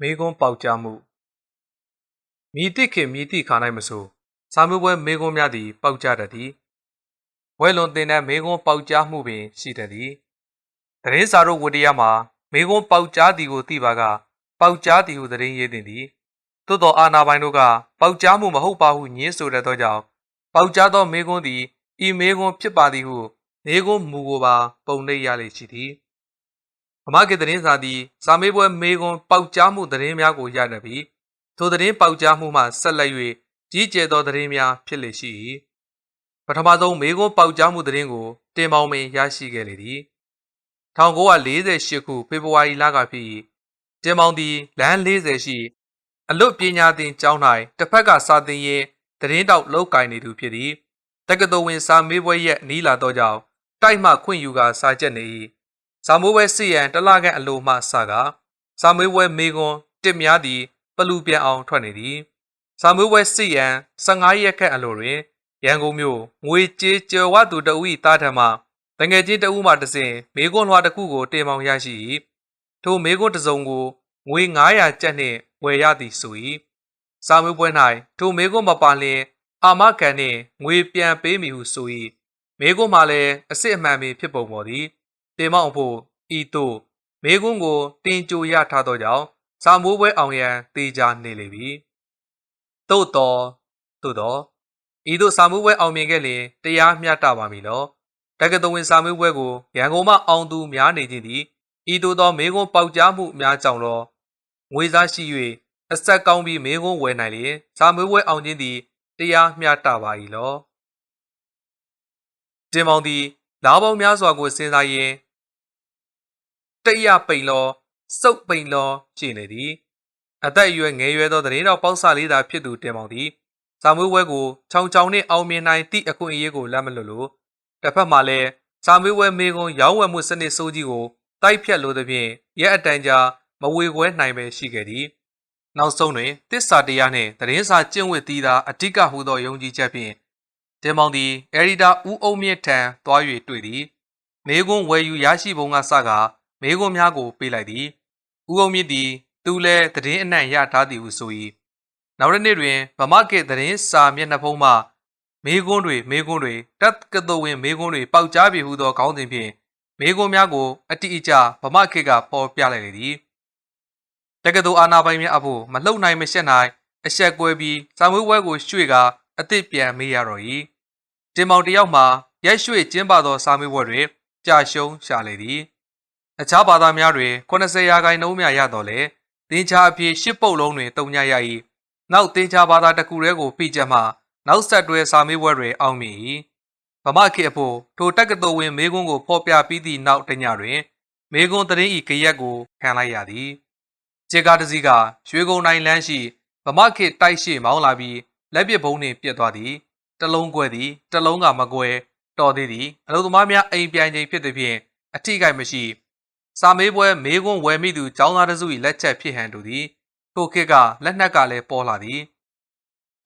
မေကွန်းပေါက်ကြားမှုမိတိခင်မိတိခါ၌မဆိုစာမျိုးပွဲမေကွန်းများသည် ပေါက်ကြားတတ်သည်ဝဲလွန်တင်တဲ့မေကွန်းပေါက်ကြားမှုပင် ရှိတတ်သည်တရင်စာတို့ဝတ္တရားမှာမေကွန်းပေါက်ကြားသည်ကိုသိပါက ပေါက်ကြားသည်ဟုတရင်ရေးတင်သည်သို့သောအာနာပိုင်တို့ကပေါက်ကြားမှုမဟုတ်ပါဟုညင်းဆိုတတ်သောကြောင့်ပေါက်ကြားသောမေကွန်းသည်ဤမေကွန်းဖြစ်ပါသည်ဟုမေကွန်းမူကိုပါ ပုံနှိပ်ရလေရှိသည် ဗမာကေသတင်းစာသည်စာမေးပွဲမေကွန်ပေါက်ကြားမှုသတင်းများကိုရနေပြီးထိုသတင်းပေါက်ကြားမှုမှဆက်လက်၍ကြီးကျယ်သောသတင်းများဖြစ်လေရှိ၏ပထမဆုံးမေကွန်ပေါက်ကြားမှုသတင်းကိုတင်ပေါင်းပင်ရရှိခဲ့လေသည်1948ခုဖေဖော်ဝါရီလကဖြစ်၏တင်ပေါင်းသည်လမ်း40ရှိအလွတ်ပညာသင်ကျောင်း၌တစ်ဖက်ကစာသင်ရင်သတင်းတောက်လောက်ကင်နေသူဖြစ်သည်တက္ကသိုလ်ဝင်စာမေးပွဲရက်နီးလာသောကြောင့်တိုက်မှခွင့်ယူကာစာချက်နေ၏ စာမိုးဝဲစီရန်တလခန့်အလိုမှစကစာမွေးဝဲမေကွန်တစ်များသည်ပလူပြန်အောင်ထွက်နေသည်စာမွေးဝဲစီရန်15ရက်ခန့်အလိုတွင်ရန်ကုန်မြို့ငွေကြေးကျော်ဝသူတအူ၏တားထံမှတငယ်ချင်းတအူမှတစဉ်မေကွန်လွှာတစ်ခုကိုတင်ပေါင်ရရှိ၏ထိုမေကွန်တစ်စုံကိုငွေ900ကျပ်နှင့်ဝယ်ရသည်ဆို၏စာမွေးပွဲ၌ထိုမေကွန်မပါလျင်အာမခံနှင့်ငွေပြန်ပေးမည်ဟုဆို၏မေကွန်မှလည်းအစ်စ်အမှန်ပင်ဖြစ်ပုံပေါ်သည် တင်မောင်ဖို့ဤသို့မေကွန်းကိုတင်ကြိုရထားသောကြောင့်စာမိုးပွဲအောင်ရန်တေချာနေလေပြီသို့တော်သို့တော်ဤသို့စာမိုးပွဲအောင်မြင်ခဲ့လျင်တရားမျှတပါမည်လောတက္ကသိုလ်ဝင်စာမိုးပွဲကိုရန်ကုန်မှအောင်သူများနေခြင်းသည်ဤသို့သောမေကွန်းပေါက်ကြားမှုများကြောင့်လောငွေစားရှိ၍အဆက်ကောင်းပြီးမေကွန်းဝယ်နိုင်လျင်စာမိုးပွဲအောင်ခြင်းသည်တရားမျှတပါ၏လောတင်မောင်သည်လာပေါင်းများစွာကိုစဉ်းစားရင်း တရပိန်လောစုပ်ပိန်လောရှိနေသည်အသက်အရွယ်ငယ်ရွယ်သောသတင်းတော်ပေါက်ဆလေးသာဖြစ်သူတင်မောင်သည်စာမွေးဝဲကိုချောင်ချောင်နှင့်အောင်မြင်နိုင်သည့်အခွင့်အရေးကိုလက်မလွတ်လို့တစ်ဖက်မှာလည်းစာမွေးဝဲမေကွန်ရောင်းဝယ်မှုစနစ်စိုးကြီးကိုတိုက်ဖြတ်လိုသဖြင့်ရက်အတန်ကြာမဝေခွဲနိုင်ပဲရှိခဲ့သည်နောက်ဆုံးတွင်တစ္ဆာတရားနှင့်သတင်းစာကျင့်ဝတ်သီးသာအဓိကဟူသောယုံကြည်ချက်ဖြင့်တင်မောင်သည်အရီတာဦးအုံမြင့်ထံသွား၍တွေ့သည်မေကွန်းဝယ်ယူရရှိပုံကစကား မေကွန်းများကိုပေးလိုက်သည်။ဦးအောင်မြင့်သည်သူလည်းသတင်းအနှံ့ရထားသည်ဟုဆို၏နောက်တစ်နေ့တွင်ဗမာကေသတင်းစာမျက်နှာဖုံးမှမေကွန်းတွေမေကွန်းတွေတတ်ကတော်ဝင်မေကွန်းတွေပေါက်ကြားပြီဟုသောခေါင်းစဉ်ဖြင့်မေကွန်းများကိုအတိအကျဗမာခေတ်ကပေါ်ပြလိုက်လေသည်တက္ကသိုလ်အာနာပိုင်များအဖို့မလှုပ်နိုင်မရှက်နိုင်အဆက်ကွဲပြီးစာမွေးပွဲကိုရွှေ့ကာအသစ်ပြန်မေးရတော့၏တင်မောင်တယောက်မှရက်ရွှေ့ကျင်းပသောစာမွေးပွဲတွင်ကြာရှုံးရှာလေသည် အခြားဘာသာများတွင်80ရာခိုင်နှုန်းများရတော့လေတင်ချာအဖြစ်10ပုတ်လုံးတွင်တုံညရ၏နောက်တင်ချာဘာသာတစ်ခုတည်းကိုပြချက်မှနောက်ဆက်တွဲစာမေးပွဲတွင်အောင်မြင်၏ဗမာခေအဖို့ထိုတက္ကသိုလ်ဝင်မေကွန်းကိုဖော်ပြပြီးသည့်နောက်တညတွင်မေကွန်းတရင်ဤကရက်ကိုခံလိုက်ရသည်ခြေကားတစ်စီးကရွှေကုန်းတိုင်းလမ်းရှိဗမာခေတိုက်ရှိမောင်းလာပြီးလက်ပစ်ဘုံနှင့်ပြက်သွားသည်တလုံးကွဲသည်တလုံးကမကွဲတော်သေးသည်အလုသမားများအိမ်ပြန်ချိန်ဖြစ်သည်ဖြင့်အထိကိမရှိ စာမေးပွဲမေးခွန်းဝယ်မိသူចောင်းသားတစု၏လက်ချက်ဖြစ်ဟန်တူသည်ထိုခေတ်ကလက်နက်ကလည်းပေါ်လာသည်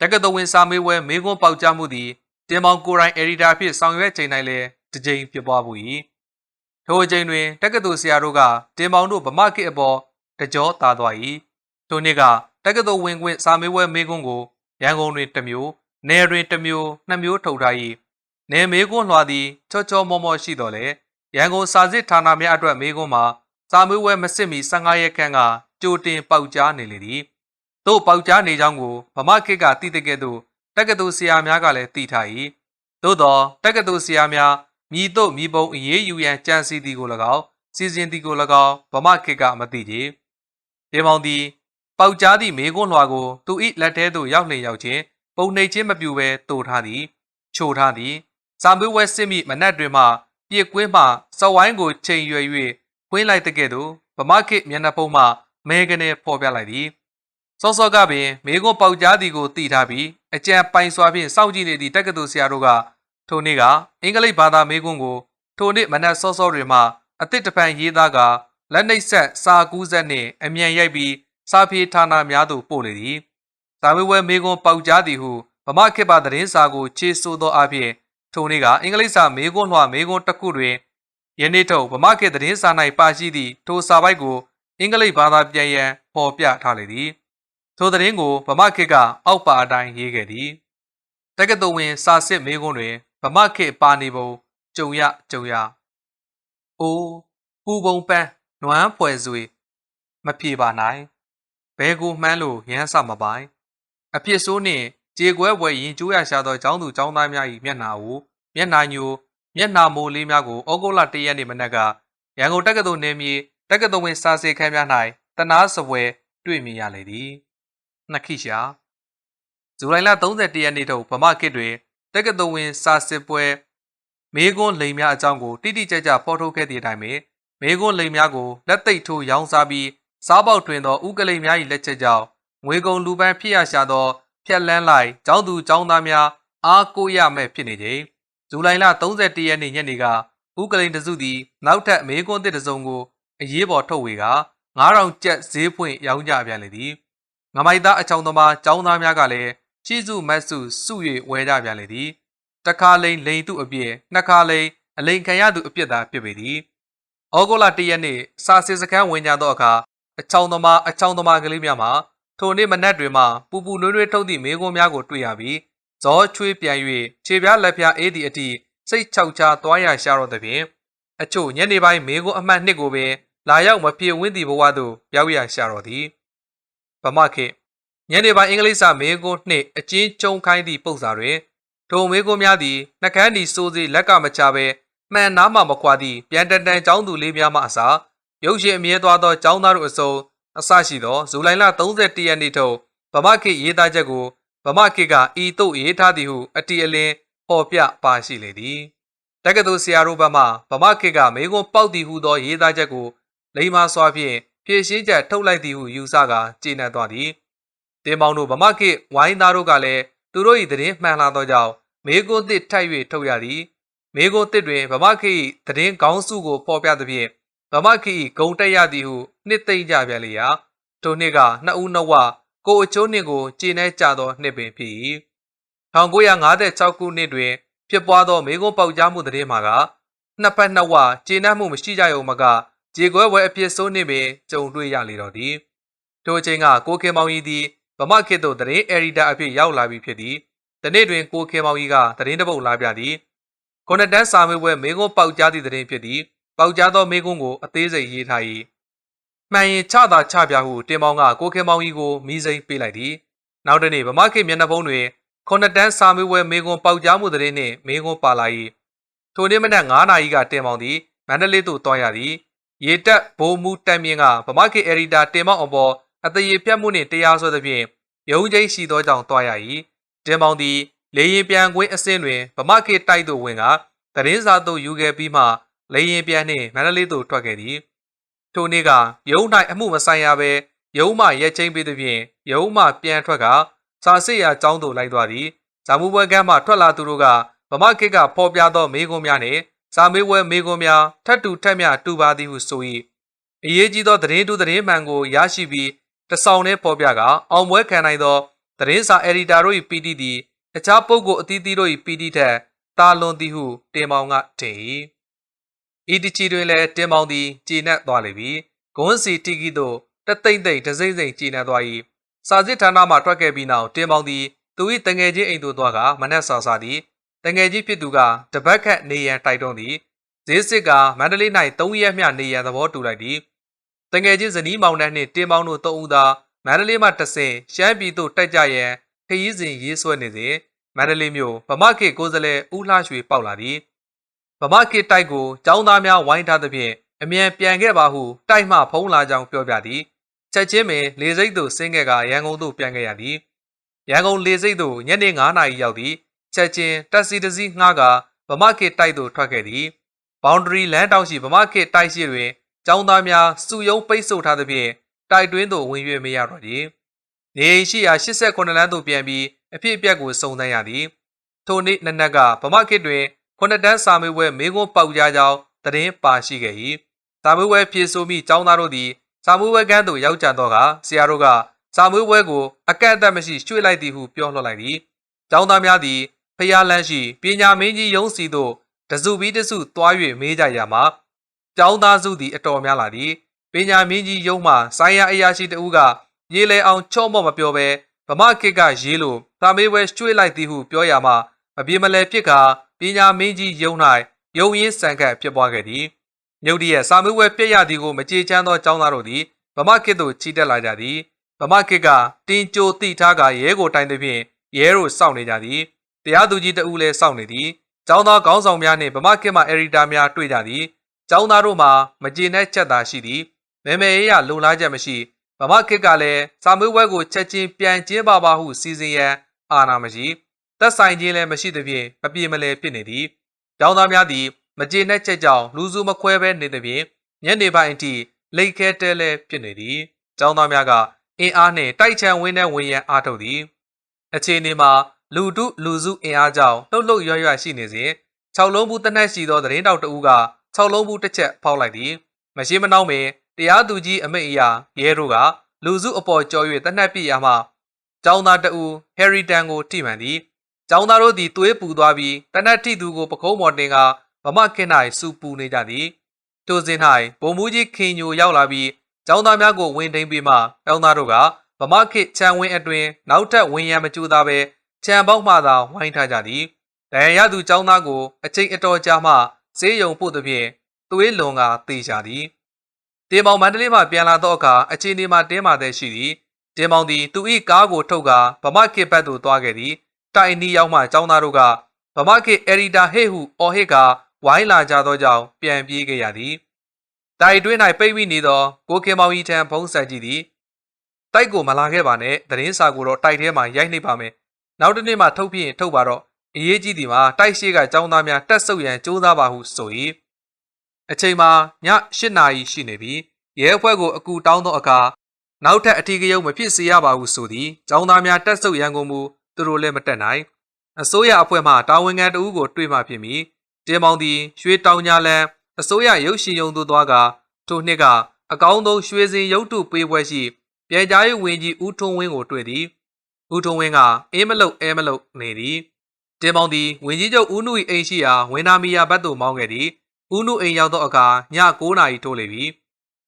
တက္ကသိုလ်ဝင်စာမေးပွဲမေးခွန်းပေါက်ကြားမှုသည်တင်မောင်ကိုရိုင်းအက်ဒီတာဖြစ်ဆောင်ရွက်ချိန်၌လည်းတစ်ကြိမ်ဖြစ်ပွားမှု၏ထိုအချိန်တွင်တက္ကသိုလ်ဆရာတို့ကတင်မောင်တို့ဗမာခေတ်အပေါ်တကြောသားသွား၏ထိုနေ့ကတက္ကသိုလ်ဝင်ခွင့်စာမေးပွဲမေးခွန်းကိုရန်ကုန်တွင်တစ်မျိုးနယ်တွင်တစ်မျိုးနှစ်မျိုးထုတ်ထား၏နယ်မေးခွန်းလွှာသည်ချောချောမောမောရှိတော်လဲ ရန်ကုန်စာစစ်ဌာနများအတွက်မေးခွန်းမှာစာမေးပွဲမစစ်မီ15ရက်ခန့်ကကြိုတင်ပေါက်ကြားနေလေသည်။သို့ပေါက်ကြားနေကြောင်းကိုဗမာခေတ်ကသိတဲ့ကဲ့သို့တက္ကသိုလ်ဆရာများကလည်းသိထား၏။သို့သောတက္ကသိုလ်ဆရာများမြည်တို့မြည်ပုံအရေးယူရန်ကြံစီသည်ကို၎င်းစီစဉ်သည်ကို၎င်းဗမာခေတ်ကမသိကြ။ဒေမောင်သည်ပေါက်ကြားသည့်မေခွန်းလွှာကိုသူ၏လက်ထဲသို့ရောက်လျင်ရောက်ခြင်းပုံနှိပ်ခြင်းမပြူဘဲတိုးထားသည် ချိုထားသည်စာမေးပွဲစစ်မိမနက်တွင်မှ ပြစ်ကွင်းမှစဝိုင်းကိုချိန်ရွယ်၍ကွင်းလိုက်တဲ့ကဲ့သို့ဗမာခေမျက်နှာဖုံးမှမဲကနေဖော်ပြလိုက်သည်စောစောကပင်မေကွန်ပေါက်ကြားသည်ကိုသိထားပြီးအကြံပိုင်စွာဖြင့်စောင့်ကြည့်နေသည့်တက္ကသိုလ်ဆရာတို့ကထိုနေ့ကအင်္ဂလိပ်ဘာသာမေကွန်ကိုထိုနေ့မနက်စောစောတွင်မှအသစ်တပံရေးသားကလက်နှိပ်ဆက်စာကူးဆက်နှင့်အမြန်ရိုက်ပြီးစာဖြေဌာနများသို့ပို့လေသည်စာမေးပွဲမေကွန်ပေါက်ကြားသည်ဟုဗမာခေတ်ပါသတင်းစာကိုခြေဆိုသောအဖြစ် ထိုနေ့ကအင်္ဂလိပ်စာမေကွန်းလွှာမေကွန်းတစ်ခုတွင်ယနေ့ထုတ်ဗမာခေတ်သတင်းစာ၌ပါရှိသည့်ထိုစာပိုက်ကိုအင်္ဂလိပ်ဘာသာပြန်ရန်ပေါ်ပြထားလေသည်ထိုသတင်းကိုဗမာခေတ်ကအောက်ပါအတိုင်းရေးခဲ့သည်တက္ကသိုလ်ဝင်စာစစ်မေးခွန်းတွင်ဗမာခေတ်ပါနေပုံကြုံရကြုံရအိုးပူပုံပန်းနွမ်းဖွယ်စွေမပြေပါနိုင်ဘဲကိုမှန်းလို့ရမ်းစမပိုင်အဖြစ်ဆိုးနှင့် ကြေကွဲပွဲရင်ကျိုးရရှာသောចောင်းသူចောင်းသားများ၏မျက်နှာကိုမျက်နှာညိုမျက်နှာမိုးလေးများကိုဩဂုတ်လ၁ရက်နေ့မနက်ကရန်ကုန်တက္ကသိုလ်နေမြေတက္ကသိုလ်ဝင်စာစေခန်းများ၌တနာစပွဲတွေ့မြင်ရလေသည်နှစ်ခိရှာဇူလိုင်လ31ရက်နေ့ထုတ်ဗမာခေတ်တွင်တက္ကသိုလ်ဝင်စာစစ်ပွဲမေကွန်းလိန်များအကြောင်းကိုတိတိကျကျဖော်ထုတ်ခဲ့သည့်အတိုင်းပဲမေကွန်းလိန်များကိုလက်သိပ်ထိုးရောင်းစားပြီးစားပေါက်တွင်သောဥကလိန်များ၏လက်ချက်ကြောင့်ငွေကုန်လူပန်းဖြစ်ရရှာသော ဖြက်လန်းလိုက်ကျောင်းသူကျောင်းသားများအားကိုးရမဲ့ဖြစ်နေချိန်ဇူလိုင်လ31ရက်နေ့ညနေကဥကလိန်တစုသည်နောက်ထပ်မေကွန်းတစ်တစုံကိုအရေးပေါ်ထုတ်ဝေက9000ကျပ်ဈေးဖွင့်ရောင်းကြပြန်လေသည်ငမိုက်သားအချောင်းသမားကျောင်းသားများကလည်းချီစုမတ်စုစု၍ဝဲကြပြန်လေသည်တခါလိန်လိန်သူအပြည့်နှစ်ခါလိန်အလိန်ခံရသူအပြစ်သာဖြစ်ပေသည်ဩဂုတ်လ၁ရက်နေ့စာစစ်စခန်းဝင်ကြသောအခါအချောင်းသမားအချောင်းသမားကလေးများမှာ ထိုနေ့မနက်တွင်မှပူပူနွေးနွေးထုတ်သည့်မေကွန်းများကိုတွေ့ရပြီးဇောချွေးပြန်၍ခြေပြားလက်ပြားအေးသည့်အထိစိတ်ချောက်ချာသွားရရှာတော့သဖြင့်အချို့ညနေပိုင်းမေကွန်းအမှတ်နှစ်ကိုပင်လာရောက်မပြေဝင်းသည့်ဘဝသို့ရောက်ရရှာတော့သည်ဗမခေညနေပိုင်းအင်္ဂလိပ်စာမေကွန်းနှစ်အချင်းကျုံခိုင်းသည့်ပုံစာတွင်ထိုမေကွန်းများသည်နှကန်းဒီစိုးစေးလက်ကမချဘဲမှန်နားမှမခွာသည့်ပြန်တန်တန်ចောင်းသူလေးများမှအစားရုပ်ရှင်အမြဲသွားသောចောင်းသားတို့အစုံ အစရှိသောဇူလိုင်လ31ရက်နေ့ထုတ်ဗမာခေတ်ရေးသားချက်ကိုဗမာခေတ်ကဤသို့ရေးထားသည်ဟုအတီအလင်းပေါ်ပြပါရှိလေသည်တက္ကသိုလ်ဆရာတို့ဘက်မှဗမာခေတ်ကမေကွန်းပေါက်သည်ဟုသောရေးသားချက်ကိုလိမ္မာစွာဖြင့်ဖြည့်ရှင်းချက်ထုတ်လိုက်သည်ဟုယူဆကာကျေနပ်သွားသည်တင်ပေါင်းတို့ဗမာခေတ်ဝိုင်းသားတို့ကလည်းသူတို့၏သတင်းမှန်လာသောကြောင့်မေကွန်းသစ်ထိုက်၍ထုတ်ရသည်မေကွန်းသစ်တွင်ဗမာခေတ်၏သတင်းကောင်းစုကိုဖော်ပြသဖြင့် ဗမာခေတ်၏ဂုံတက်ရသည်ဟုနှစ်သိမ့်ကြပြန်လေရာထိုနှစ်ကနှစ်ဦးနှစ်ဝကိုအချိုးနှင့်ကိုကျေနှဲကြသောနှစ်ပင်ဖြစ်၏1956ခုနှစ်တွင် ဖြစ်ပွားသောမေကွန်းပေါက်ကြားမှုသတင်းမှာကနှစ်ဖက်နှစ်ဝကျေနပ်မှုမရှိကြရုံမကကြေကွဲဝဲအဖြစ်ဆိုးနှင့်ပင်ကြုံတွေ့ရလေတော့သည်ထိုအချိန်ကကိုခေမောင်ကြီးသည်ဗမာခေတ်သို့သတင်းအယ်ဒီတာအဖြစ်ရောက်လာပြီဖြစ်သည်ဒီနေ့တွင်ကိုခေမောင်ကြီးကသတင်းတပုတ်လာပြသည်ခုနှစ်တန်းစာမေးပွဲမေကွန်းပေါက်ကြားသည့်သတင်းဖြစ်သည် ပေါက်ကြားသောမေကွန်းကိုအသေးစိတ်ရေးထား၏မှန်ရင်ချတာချပြဟုတင်မောင်ကကိုခေမောင်ကြီးကိုမိစိမ့်ပေးလိုက်သည်နောက်တနေ့ဗမာခေတ်မျက်နှာဖုံးတွင်ခုနှစ်တန်းစာမေးပွဲမေကွန်းပေါက်ကြားမှုသတင်းနှင့်မေကွန်းပါလာ၏ထိုနေ့မနက်9နာရီကတင်မောင်သည်မန္တလေးသို့တွားရသည်ရေတက်ဘိုးမူတိုင်မြင့်ကဗမာခေတ်အယ်ဒီတာတင်မောင်အပေါ်အတရေပြတ်မှုနှင့်တရားစွဲသဖြင့်ရုံးချင်းရှိသောကြောင့်တွားရ၏တင်မောင်သည်လေရင်ပြန်ကွင်းအဆင်းတွင်ဗမာခေတ်တိုက်သို့ဝင်ကသတင်းစာသို့ယူခဲ့ပြီးမှ လေရင်ပြန်နှင့်မန္တလေးသို့ထွက်ခဲ့သည်ထိုနေ့ကရုံး၌အမှုမဆိုင်ရဘဲရုံးမှရက်ချင်းပေးသဖြင့်ရုံးမှပြန်ထွက်ကစာစစ်ရာကျောင်းသို့လိုက်သွားသည်ဇာမှုပွဲကမ်းမှထွက်လာသူတို့ကဗမာခေတ်ကဖော်ပြသောမေကွန်းများနှင့်စာမေးပွဲမေကွန်းများထပ်တူထက်မြတူပါသည်ဟုဆို၏အရေးကြီးသောသတင်းတူသတင်းမှန်ကိုရရှိပြီးတဆောင်နှင့်ဖော်ပြကအောင်ပွဲခံနိုင်သောသတင်းစာအယ်ဒီတာတို့၏ပီတီသည်အခြားပုဂ္ဂိုလ်အသီးသီးတို့၏ပီတီထက်တာလွန်သည်ဟုတင်မောင်ကထင်၏ ဤတချီတွင်လည်းတင်မောင်သည်ကျေနပ်သွားလေပြီဂွန်းစီတီကီတို့တသိမ့်သိမ့်တစိမ့်စိမ့်ကျေနပ်သွား၏စာစစ်ဌာနမှထွက်ခဲ့ပြီးနောက်တင်မောင်သည်သူ၏တငယ်ချင်းအိမ်သို့သွားကမနက်စာစာသည်တငယ်ချင်းဖြစ်သူကတပတ်ခန့်နေရန်တိုက်တွန်းသည်ဈေးစစ်ကမန္တလေး၌၃ရက်မျှနေရန်သဘောတူလိုက်သည်တငယ်ချင်းဇနီးမောင်နှံနှင့်တင်မောင်တို့သုံးဦးသာမန္တလေးမှတဆင်ရှမ်းပြည်သို့တက်ကြရန်ခရီးစဉ်ရေးဆွဲနေစဉ်မန္တလေးမြို့ဗမာခေကိုယ်စားလှယ်ဦးလှရွှေပေါက်လာသည် ဗမာခေတိုက်ကိုចောင်းသားများဝိုင်းထားသဖြင့်အမြန်ပြန်ခဲ့ပါဟုတိုက်မှဖုံးလာကြောင်းပြောပြသည်ချက်ချင်းပင်လေစိတ်သို့ဆင်းခဲ့ကရန်ကုန်သို့ပြန်ခဲ့ရသည်ရန်ကုန်လေစိတ်သို့ညနေ9နာရီရောက်သည်ချက်ချင်းတက်စီတစည်းငှားကဗမာခေတိုက်သို့ထွက်ခဲ့သည်ဘောင်ဒရီလမ်းတောင်ရှိဗမာခေတိုက်ရှိတွင်ចောင်းသားများစုယုံပိတ်ဆို့ထားသဖြင့်တိုက်တွင်းသို့ဝင်၍မရတော့သည်နေရှိရာ89လမ်းသို့ပြန်ပြီးအဖြစ်အပျက်ကိုစုံစမ်းရသည်ထိုနေ့နနက်ကဗမာခေတ်တွင် ခုနှစ်တန်းစာမေးပွဲမေကွန်းပေါက်ကြားကြောင်းသတင်းပါရှိခဲ့၏စာမေးပွဲဖြေဆိုမိចောင်းသားတို့သည်စာမေးပွဲကန်းသို့ရောက်ကြတော့ကဆရာတို့ကစာမေးပွဲကိုအကန့်အသတ်မရှိရွှေ့လိုက်သည်ဟုပြောလှလိုက်သည်ចောင်းသားများသည်ဖျားလန်းရှိပညာမင်းကြီးရုံးစီသို့တစုပြီးတစုသွား၍မေးကြရမှာကျောင်းသားစုသည်အတော်များလာသည်ပညာမင်းကြီးရုံးမှဆိုင်ရာအရာရှိတဦးကရေလေအောင်ချော့မော့မပြောဘဲဗမာခေတ်ကရေးလို့သာမေးပွဲကျွေးလိုက်သည်ဟုပြောရမှာမပြေမလဲဖြစ်ကာ ပညာမင်းကြီးရုံး၌ရုံရင်းဆန်ခတ်ဖြစ်ပွားခဲ့သည်မြုပ်တရက်စာမေးပွဲပြည့်ရသည်ကိုမကြေချမ်းသောចောင်းသားတို့သည်ဗမာခေတ်သို့ချီတက်လာကြသည်ဗမာခေတ်ကတင်းကြိုတိထားကရဲကိုတိုင်သည်ဖြင့်ရဲတို့စောင့်နေကြသည်တရားသူကြီးတဦးလည်းစောင့်နေသည်ចောင်းသားခေါင်းဆောင်များနှင့်ဗမာခေတ်မှအယ်ဒီတာများတွေ့ကြသည်ចောင်းသားတို့မှာမကျေနပ်ချက်သာရှိသည်မဲမဲရရလုံလားချက်မရှိဗမာခေတ်ကလည်းစာမေးပွဲကိုချက်ချင်းပြန်ကျင်းပါပါဟုစီစဉ်ရန်အာဏာမရှိ သက်ဆိုင်ခြင်းလည်းမရှိသဖြင့်မပြေမလည်ဖြစ်နေသည်။ကျောင်းသားများသည်မကျေနပ်ချက်ကြောင့်လူစုမခွဲဘဲနေသဖြင့်ညနေပိုင်းအထိလက်ခဲတဲလဲဖြစ်နေသည်။ကျောင်းသားများကအင်းအားနှင့်တိုက်ချံဝင်းနဲ့ဝင်ရန်အားထုတ်သည်။အခြေအနေမှာလူတုလူစုအင်အားကြောင့်လှုပ်လှုပ်ရွရွရှိနေစဉ်၆လုံးဘူးတနက်ရှိသောသတင်းတောက်တဦးက၆လုံးဘူးတစ်ချက်ဖောက်လိုက်သည်။မရှိမနှောင်းပင်တရားသူကြီးအမိတ်အရာရဲတို့ကလူစုအပေါ်ကြော်၍တနက်ပြစ်ရာမှကျောင်းသားတဦးဟယ်ရီတန်ကိုထိမှန်သည်။ ။ကျောင်းသားတို့သည်သွေးပူသွားပြီးတနတ်ထိသူကိုပကုံးမော်တင်ကဗမခင်၌စူပူနေကြသည်။ထိုစဉ်၌ဗိုလ်မှူးကြီးခင်ညိုရောက်လာပြီးကျောင်းသားများကိုဝင်ထိန်ပြီးမှကျောင်းသားတို့ကဗမခေခြံဝင်းအတွင်နောက်ထပ်ဝင်ရန်မကြိုးစားပဲခြံပေါက်မှသာဝိုင်းထားကြသည်။ဒဏ်ရာရသူကျောင်းသားကိုအချိန်အတော်ကြာမှဈေးရုံပို့သည်ဖြင့်သွေးလွန်ကတေချာသည်။တင်မောင်မန္တလေးမှပြန်လာသောအခါအချိန်ဒီမှာတင်းမာသည်ရှိသည်။တင်မောင်သည်သူ၏ကားကိုထုတ်ကာဗမခေဘက်သို့သွားခဲ့သည်။ တိုင်နီရောက်မှចောင်းသားတို့ကဗမာခေတ်အရီတာဟေဟုအော်ဟစ်ကဝိုင်းလာကြသောကြောင့်ပြန်ပြေးခဲ့ရသည်တိုင်တွင်း၌ပိတ်မိနေသောကိုခင်မောင်ကြီးထံဖုံးဆက်ကြည့်သည်တိုက်ကိုမလာခဲ့ပါနဲ့သတင်းစာကိုတော့တိုက်ထဲမှာရိုက်နှိပ်ပါမယ်နောက်တစ်နေ့မှထုတ်ပြရင်ထုတ်ပါတော့အရေးကြီးသည်မှာတိုက်ရှိကចောင်းသားများတက်ဆုပ်ရန်စူးစမ်းပါဟုဆို၏အချိန်မှာည၈နာရီရှိနေပြီရဲအဖွဲ့ကိုအကူတောင်းသောအခါနောက်ထပ်အထီးကရုံမဖြစ်စေရပါဟုဆိုသည်ចောင်းသားများတက်ဆုပ်ရန်ကုန်မူ သူတို့လည်းမတက်နိုင်အစိုးရအဖွဲ့မှတာဝန်ခံတဦးကိုတွေ့မှဖြစ်မည်တင်မောင်သည်ရွှေတောင်ညာလန်အစိုးရရုပ်ရှင်ရုံသို့သွားကထိုနှစ်ကအကောင်းဆုံးရွှေစင်ရုပ်တုပေးပွဲရှိပြည်ကြားရေးဝန်ကြီးဦးထွန်းဝင်းကိုတွေ့သည်ဦးထွန်းဝင်းကအေးမလုတ်အဲမလုတ်နေသည်တင်မောင်သည်ဝန်ကြီးချုပ်ဦးနု၏အိမ်ရှိရာဝင်းနာမီယာဘက်သို့မောင်းခဲ့သည်ဦးနုအိမ်ရောက်သောအခါည9နာရီထိုးလေပြီ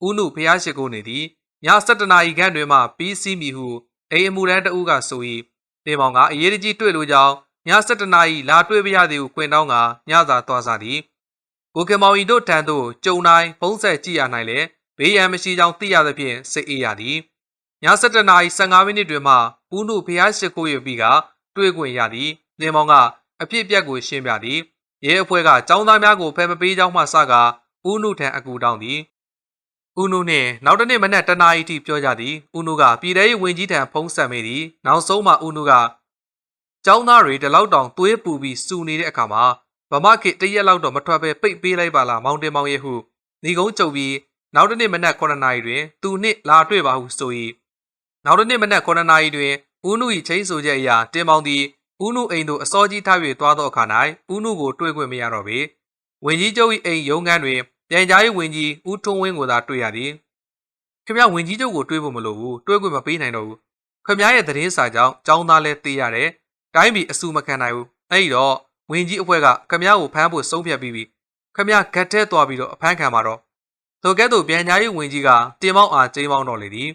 ဦးနုဖျားရှိခိုးနေသည်ည7နာရီခန့်တွင်မှပြီးစီးမည်ဟုအိမ်အမှုရန်တဦးကဆို၏ တင်မောင်ကအရေးကြီးတွေ့လိုကြောင်းည7နာရီလာတွေ့ပြရသည်ဟုခွင်တောင်းကညစာသွားစားသည်ကိုကမောင်ဤတို့ထံသို့ကြုံတိုင်းဖုံးဆက်ကြည့်ရနိုင်လေဘေးရန်မရှိကြောင်းသိရသဖြင့်စိတ်အေးရသည်ည7နာရီ15မိနစ်တွင်မှဦးနုဖျားရှိခိုးရပြီးကတွေ့ခွင့်ရသည်တင်မောင်ကအဖြစ်အပျက်ကိုရှင်းပြသည်ရဲအဖွဲ့ကចောင်းသားများကိုဖယ်မပေးကြောင်းမှစကားဦးနုထံအကူတောင်းသည် ဦးနုနှင့်နောက်တစ်နေ့မနက်တနာရီထိပြောကြသည်ဦးနုကပြည်ထောင်ရေးဝန်ကြီးထံဖုံးဆက်မိသည်နောက်ဆုံးမှဦးနုကကျောင်းသားတွေဒီလောက်တောင်သွေးပူပြီးစူနေတဲ့အခါမှာဗမာခေတရက်လောက်တော့မထွက်ပဲပိတ်ပေးလိုက်ပါလားမောင်တင်မောင်ရဲ့ဟုညီကုန်းချုပ်ပြီးနောက်တစ်နေ့မနက်9နာရီတွင်သူနှင့်လာတွေ့ပါဟုဆို၏နောက်တစ်နေ့မနက်9နာရီတွင်ဦးနု၏ချိန်ဆိုချက်အရာတင်မောင်သည်ဦးနုအိမ်သို့အစောကြီးထား၍သွားသောအခါ၌ဦးနုကိုတွေ့ခွင့်မရတော့ပေဝင်ကြီးချုပ်၏အိမ်ရုံးခန်းတွင် ပြန်ကြားရေးဝင်ကြီးဦးထွန်းဝင်းကိုသာတွေ့ရသည်ခင်ဗျဝင်ကြီးချုပ်ကိုတွေ့ဖို့မလိုဘူးတွေ့ခွင့်မပေးနိုင်တော့ဘူးခင်ဗျရဲ့သတင်းစာကြောင့်ចောင်းသားလဲသိရတယ်တိုင်းပြည်အဆူမခံနိုင်ဘူးအဲ့ဒီတော့ဝင်ကြီးအဖွဲ့ကခမည်းကိုဖမ်းဖို့ဆုံးဖြတ်ပြီးပြီခမည်းဂတ်ထဲသွားပြီးတော့အဖမ်းခံမှာတော့ထိုကဲ့သို့ပြန်ကြားရေးဝင်ကြီးကတင်မောင်းအားကျင်းမောင်းတော်လေသည်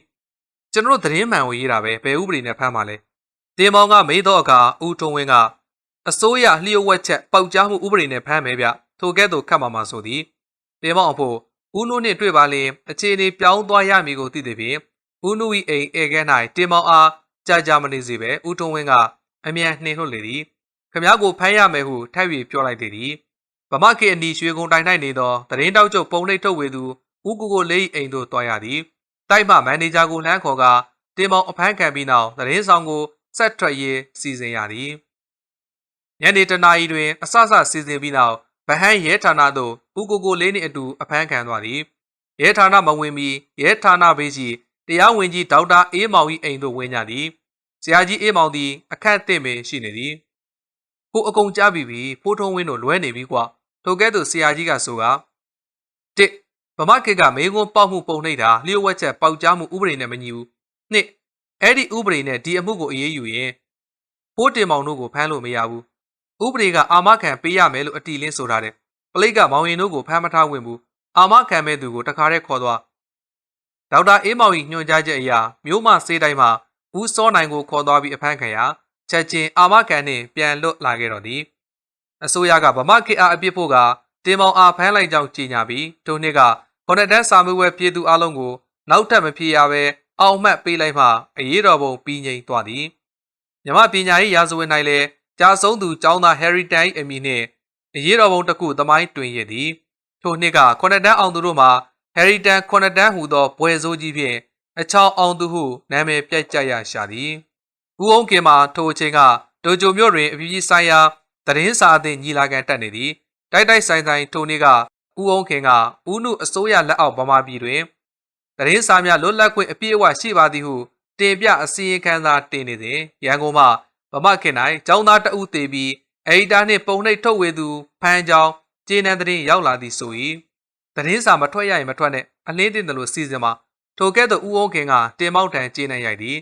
ကျွန်တော်တို့သတင်းမှန်ကိုရေးတာပဲဘယ်ဥပဒေနဲ့ဖမ်းမှာလဲတင်မောင်းကမေးတော့အခါဦးထုံးဝင်းကအစိုးရလျှို့ဝှက်ချက်ပေါက်ကြားမှုဥပဒေနဲ့ဖမ်းမယ်ဗျထိုကဲ့သို့ခတ်မှာမှာဆိုသည် တင်မောင်းအဖို့ဦးနုနှင့်တွေ့ပါလင်အခြေအနေပြောင်းသွားရမည်ကိုသိသည်ဖြင့်ဦးနု၏အိမ်ဧကဲ၌တင်မောင်းအားကြာကြာမနေစေပဲဦးထုံးဝင်းကအမြန်နှင်လွှတ်လေသည်ခမ ्या ကိုဖမ်းရမယ်ဟုထပ်၍ပြောလိုက်သည်သည်ဗမခေအနီရွှေကုံတိုင်၌နေသောတရင်တောက်ချုပ်ပုံနှိပ်ထုတ်ဝေသူဦးကိုကိုလေးအိမ်သို့တွားရသည်တိုက်မှမန်နေဂျာကိုလှမ်းခေါ်ကတင်မောင်အဖမ်းခံပြီးနောက်တရင်ဆောင်ကိုဆက်ထွက်ရေးစီစဉ်ရသည်ညနေတနာရီတွင်အဆဆစီစဉ်ပြီးနောက် ဗဟန်းရဲဌာနသို့ဦးကိုကိုလေးနှင့်အတူအဖမ်းခံသွားသည်ရဲဌာနမဝင်မီရဲဌာနဘေးရှိတရားဝင်ကြီးဒေါက်တာအေးမောင်၏အိမ်သို့ဝင်ကြသည်ဆရာကြီးအေးမောင်သည်အခက်အသင့်ပင်ရှိနေသည်ကိုအကုန်ကြားပြီးပြီဖိုးထုံးဝင်းတို့လွဲနေပြီကွာထိုကဲ့သို့ဆရာကြီးကဆိုကတစ်ဗမာခေတ်ကမေကွန်းပေါက်မှုပုံနှိပ်တာလျှို့ဝှက်ချက်ပေါက်ကြားမှုဥပဒေနဲ့မညီဘူးနှစ်အဲ့ဒီဥပဒေနဲ့ဒီအမှုကိုအေးအေးယူရင်ဖိုးတင်မောင်တို့ကိုဖမ်းလို့မရဘူး ဥပဒေကအာမခံပေးရမယ်လို့အတီလင်းဆိုထားတယ်ပလိတ်ကမောင်ရင်တို့ကိုဖမ်းမထားဝင်ဘူးအာမခံမဲ့သူကိုတခါတည်းခေါ်သွားဒေါက်တာအေးမောင်၏ညွှန်ကြားချက်အရမြို့မစေးတိုင်းမှာဦးစောနိုင်ကိုခေါ်သွားပြီးအဖမ်းခံရချက်ချင်းအာမခံနှင့်ပြန်လွတ်လာခဲ့တော်သည်အစိုးရကဗမာခေအားအပြစ်ဖို့ကတင်မောင်အားဖမ်းလိုက်ကြောင်းကြေညာပြီးထိုနှစ်ကခုနှစ်တန်းစာမေးပွဲပြည်သူအလုံးကိုနောက်ထပ်မဖြေရဘဲအောင်မှတ်ပေးလိုက်မှအရေးတော်ပုံပြီးငိမ့်သွားသည်မြမပညာရေးရာဇဝင်၌လည်း ကြာဆုံးသူကျောင်းသားဟယ်ရီတန်၏အမည်နှင့်အရေးတော်ပုံတစ်ခုသမိုင်းတွင်ရသည်ထိုနှစ်ကခုနှစ်တန်းအောင်သူတို့မှာဟယ်ရီတန်ခုနှစ်တန်းဟူသောဘွယ်စိုးကြီးဖြင့်အချောင်းအောင်သူဟုနာမည်ပြတ်ကြရရှာသည်ဦးအောင်ကင်မှာထိုအချိန်ကဒိုဂျိုမြို့တွင်အပြည်ပြည်ဆိုင်ရာသတင်းစာအသင်းညီလာခံတက်နေသည်တိုက်တိုက်ဆိုင်ဆိုင်ထိုနေ့ကဦးအောင်ခင်ကဦးနုအစိုးရလက်အောက်ဗမာပြည်တွင်သတင်းစာများလွတ်လပ်ခွင့်အပြည့်အဝရှိပါသည်ဟုတင်ပြအစီရင်ခံစာတင်နေစဉ်ရန်ကုန်မှ ဗမာခင်၌ចောင်းသားတအုပ်သေးပြီးအီတာနှင့်ပုံနှိပ်ထုတ်ဝေသူဖမ်းကြောင်းကျေနံသတင်းရောက်လာသည်ဆို၏သတင်းစာမထွက်ရရင်မထွက်နဲ့အလင်းတင်တယ်လို့စီစဉ်မှာထိုကဲ့သို့ဦးအောင်ခင်ကတင်မောက်တန်ကျေနံရိုက်သည်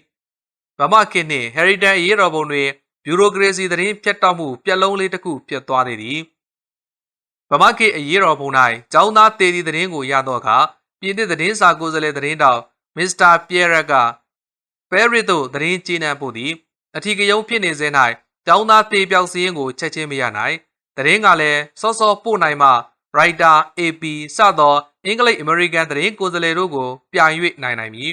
ဗမာခင်နှင့်ဟယ်ရီတန်ရေးတော်ပုံတွင်ဗျူရိုကရေစီသတင်းဖြတ်တောက်မှုပြက်လုံးလေးတစ်ခုပြတ်သွားသေးသည်ဗမာခေတ်အရေးတော်ပုံ၌ကျောင်းသားတေဒီသတင်းကိုရတော့အခါပြည်သစ်သတင်းစာကိုယ်စားလှယ်သတင်းတောက်မစ္စတာပီယရက်ကပဲရစ်သို့သတင်းကြေးနှံပို့သည် အထီးကယုံဖြစ်နေစဉ်၌ကျောင်းသားတေပြောက်စည်းရင်ကိုချက်ချင်းမရနိုင်သတင်းကလည်းစောစောပို့နိုင်မှရိုက်တာ AP စသောအင်္ဂလိပ်အမေရိကန်သတင်းကိုယ်စားလှယ်တို့ကိုပြိုင်၍နိုင်နိုင်မည်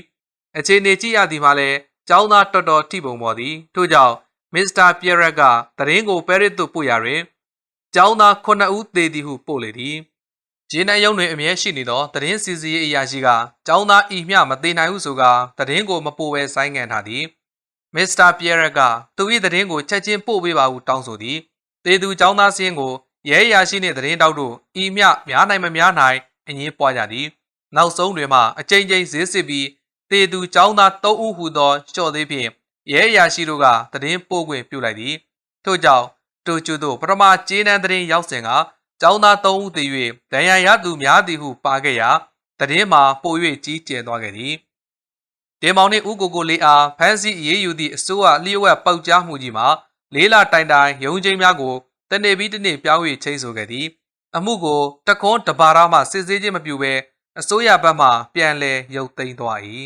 အခြေအနေကြည့်ရသည်မှာလည်းကျောင်းသားတော်တော်ထိပုံပေါ်သည်ထို့ကြောင့်မစ္စတာပီယရက်ကသတင်းကိုပဲရစ်သို့ပို့ရတွင်ကျောင်းသား9ဦးသေသည်ဟုပို့လေသည်ဂျင်းနယုံတွင်အမြဲရှိနေသောသတင်းစီစီရေးအရာရှိကကျောင်းသားဤမျှမသေးနိုင်ဟုဆိုကာသတင်းကိုမပို့ဘဲဆိုင်းငံ့ထားသည် မစ္စတာပီယရက်ကသူ၏သတင်းကိုချက်ချင်းပို့ပေးပါဟုတောင်းဆိုသည်သေသူကျောင်းသားစင်းကိုရဲအရာရှိနှင့်သတင်းတောက်တို့ဤမျှများနိုင်မများနိုင်အငင်းပွားကြသည်နောက်ဆုံးတွင်မှအကြိမ်ကြိမ်ဈေးစစ်ပြီးသေသူကျောင်းသား၃ဦးဟူသောလျှော့သေးဖြင့်ရဲအရာရှိတို့ကသတင်းပို့ခွင့်ပြုလိုက်သည်ထို့ကြောင့်တိုကျိုသို့ပထမကျေးနန်းသတင်းရောက်စဉ်ကကျောင်းသား၃ဦးသေ၍ဒဏ်ရာရသူများသည်ဟုပါခဲ့ရာသတင်းမှာပို၍ကြီးကျယ်သွားခဲ့သည် တင်မောင်နှင့်ဦးကိုကိုလေးအားဖမ်းဆီးအရေးယူသည့်အစိုးရလျှို့ဝှက်ပေါက်ကြားမှုကြီးမှာလေးလာတိုင်တိုင်ရုံးချင်းများကိုတနေ့ပြီးတနေ့ပြောင်း၍ချိန်ဆိုခဲ့သည်အမှုကိုတခွန်းတပါးရမှစစ်ဆေးခြင်းမပြုဘဲအစိုးရဘက်မှပြန်လည်ရုပ်သိမ်းသွား၏